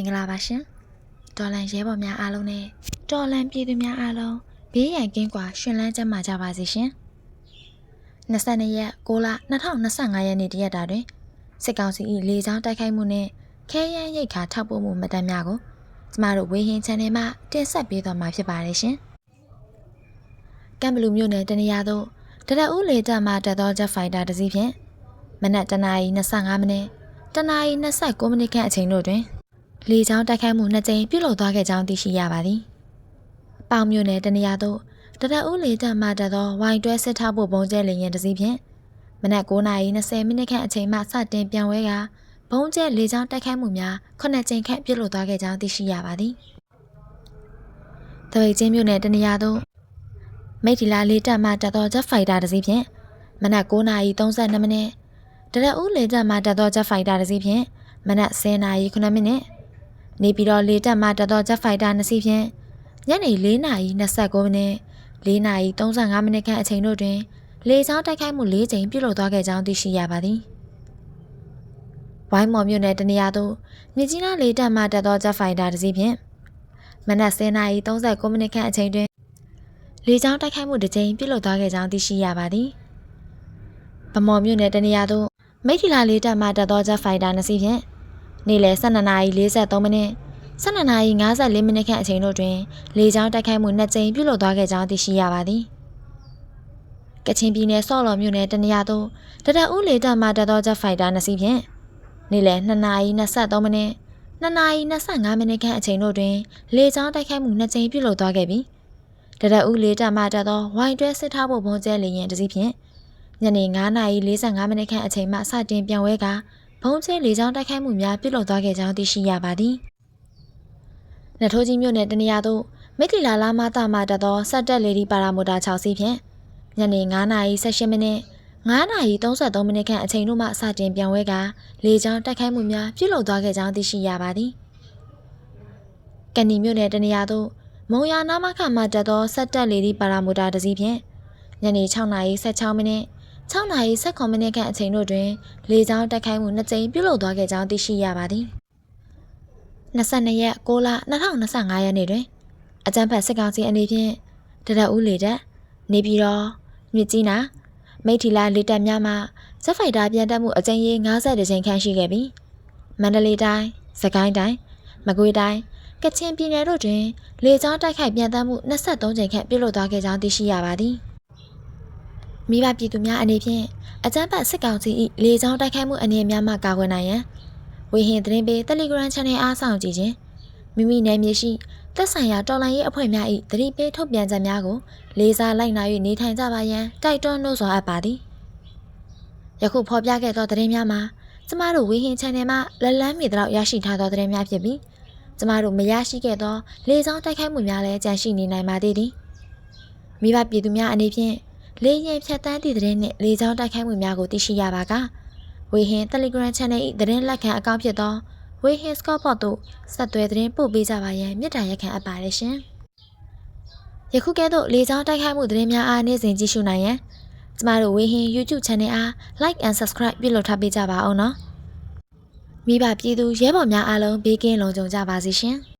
င်္ဂလာပါရှင်ဒေါ်လန်ရဲဘော်များအားလုံးနဲ့ဒေါ်လန်ပြည်သူများအားလုံးဘေးရန်ကင်းကွာရှင်လန်းကျန်းမာကြပါစေရှင်22ရက်6လ2025ရက်နေ့တရက်တာတွင်စစ်ကောင်စီ၏လေကြောင်းတိုက်ခိုက်မှုနှင့်ခဲယမ်းရိတ်ခါထောက်ပို့မှုမတမ်းများကိုကျမတို့ဝေဟင် channel မှာတင်ဆက်ပေးသွားမှာဖြစ်ပါတယ်ရှင်ကမ်ဘလူမြို့နယ်တနေရာသို့တရဦးလေတပ်မှတက်သော Jet Fighter တစ်စီးဖြင့်မနက်တနာရီ25မိနစ်တနာရီ29မိနစ်ခန့်အချိန်တို့တွင် လေကြောင်းတိုက်ခိုက်မှုနှစ်ကြိမ်ပြုလုပ်သွားခဲ့ကြောင်းသိရှိရပါသည်။ပေါင်မြို့နယ်တနေရာသို့တရဦးလေတပ်မှတက်သောဝိုင်တွဲစစ်ထောက်ဖို့ဘုံကျဲလေရင်တစ်စီးဖြင့်မနက်9:20မိနစ်ခန့်အချိန်မှစတင်ပြန်ဝဲကဘုံကျဲလေကြောင်းတိုက်ခိုက်မှုများခုနှစ်ကြိမ်ခန့်ပြုလုပ်သွားခဲ့ကြောင်းသိရှိရပါသည်။တပိတ်ချင်းမြို့နယ်တနေရာသို့မိတ်တီလာလေတပ်မှတက်သော Jet Fighter တစ်စီးဖြင့်မနက်9:32မိနစ်တရဦးလေတပ်မှတက်သော Jet Fighter တစ်စီးဖြင့်မနက်10:09မိနစ် နေပြည်တော်လေတပ်မှတက်သော Jet Fighter နှစ်စီးဖြင့်ညနေ4:29မိနစ်4:35မိနစ်ခန့်အချိန်တို့တွင်လေကြောင်းတိုက်ခိုက်မှု၄ကြိမ်ပြုလုပ်သွားခဲ့ကြောင်းသိရှိရပါသည်။ဝိုင်းမော်မြို့နယ်တနေရာသို့မြကြီးနားလေတပ်မှတက်သော Jet Fighter တစ်စီးဖြင့်မနက်10:39မိနစ်ခန့်အချိန်တွင်လေကြောင်းတိုက်ခိုက်မှုတစ်ကြိမ်ပြုလုပ်သွားခဲ့ကြောင်းသိရှိရပါသည်။ဗမော်မြို့နယ်တနေရာသို့မိထီလာလေတပ်မှတက်သော Jet Fighter နှစ်စီးဖြင့် နေ့လယ်12:43မိနစ်12:54မိနစ်ခန့်အချိန်တို့တွင်လေကြောင်းတိုက်ခိုက်မှုနှစ်ကြိမ်ပြုလုပ်သွားခဲ့ကြောင်းသိရှိရပါသည်။ကချင်ပြည်နယ်ဆော့လော်မြို့နယ်တနေရာသို့တရဦးလေတပ်မှတက်သော Jet Fighter နှစ်စီးဖြင့်နေ့လယ်2:23မိနစ်2:25မိနစ်ခန့်အချိန်တို့တွင်လေကြောင်းတိုက်ခိုက်မှုနှစ်ကြိမ်ပြုလုပ်သွားခဲ့ပြီးတရဦးလေတပ်မှတက်သောဝိုင်တွဲစစ်ထားဖို့ဘုံကျဲလေရင်တစ်စီးဖြင့်ညနေ9:45မိနစ်ခန့်အချိန်မှစတင်ပြန်ဝဲကာ ဘုံကျဲလေကြောင်းတိုက်ခိုက်မှုများပြုလုပ်သွားခဲ့ကြောင်းသိရှိရပါသည်။နထိုးကြီးမြို့နယ်တနေရာသို့မိထီလာလာမတာမှတက်သောစက်တက်လေဒီပါရာမိုတာ6စီးဖြင့်ညနေ9:18မိနစ်9:33မိနစ်ခန့်အချိန်တို့မှစတင်ပြန်ဝဲကာလေကြောင်းတိုက်ခိုက်မှုများပြုလုပ်သွားခဲ့ကြောင်းသိရှိရပါသည်။ကန်နီမြို့နယ်တနေရာသို့မုံရနာမခမှတက်သောစက်တက်လေဒီပါရာမိုတာတစ်စီးဖြင့်ညနေ6:16မိနစ် 6:19မိနစ်ခန့်အချိန်တို့တွင်လေကြောင်းတိုက်ခိုက်မှုနှစ်ကြိမ်ပြုလုပ်သွားခဲ့ကြောင်းသိရှိရပါသည်22ရက်6လ2025ရက်နေ့တွင်အကြံဖတ်စစ်ကောင်စီအနေဖြင့်တရက်ဦးလေတပ်နေပြည်တော်မြစ်ကြီးနားမိထီလာလေတပ်များမှဇက်ဖိုက်တာပြန်တက်မှုအကြိမ်ရေး50ကြိမ်ခန့်ရှိခဲ့ပြီးမန္တလေးတိုင်းစကိုင်းတိုင်းမကွေးတိုင်းကချင်ပြည်နယ်တို့တွင်လေကြောင်းတိုက်ခိုက်ပြန်တက်မှု23ကြိမ်ခန့်ပြုလုပ်သွားခဲ့ကြောင်းသိရှိရပါသည် မိဘပြည်သူများအနေဖြင့်အကြမ်းဖက်စစ်ကောင်စီ၏လေကြောင်းတိုက်ခိုက်မှုအနေများမှကာကွယ်နိုင်ရန်ဝေဟင်သတင်းပေး Telegram Channel အားဆောင်ကြည့်ခြင်းမိမိနယ်မြေရှိသက်ဆိုင်ရာတော်လှန်ရေးအဖွဲ့များ၏သတိပေးထုတ်ပြန်ချက်များကိုလေးစားလိုက်နာ၍နေထိုင်ကြပါရန်တိုက်တွန်းနှိုးဆော်အပ်ပါသည်ယခုဖော်ပြခဲ့သောသတင်းများမှာကျမတို့ဝေဟင် Channel မှလက်လန်းမီတော့ရရှိထားသောသတင်းများဖြစ်ပြီးကျမတို့မရရှိခဲ့သော လေကြောင်းတိုက်ခိုက်မှုများလည်းကြန့်ရှိနေနိုင်ပါသေးသည်မိဘပြည်သူများအနေဖြင့် လေရင်ဖြတ်တန်းသည့်သတင်းနှင့်လေကြောင်းတိုက်ခိုက်မှုများကိုသိရှိရပါကဝေဟင် Telegram Channel ၏သတင်းလက်ခံအကောင့်ဖြစ်သောဝေဟင် Scorepot သို့ဆက်သွယ်သတင်းပို့ပေးကြပါရန်မြစ်တာရက်ခံအပ်ပါတယ်ရှင်။ယခုကဲ့သို့လေကြောင်းတိုက်ခိုက်မှုသတင်းများအားနေ့စဉ်ကြည့်ရှုနိုင်ရန်ကျမတို့ဝေဟင် YouTube Channel အား Like and Subscribe ပြုလုပ်ထားပေးကြပါအောင်နော်။မိဘပြည်သူရဲဘော်များအားလုံးဘေးကင်းလုံခြုံကြပါစေရှင်။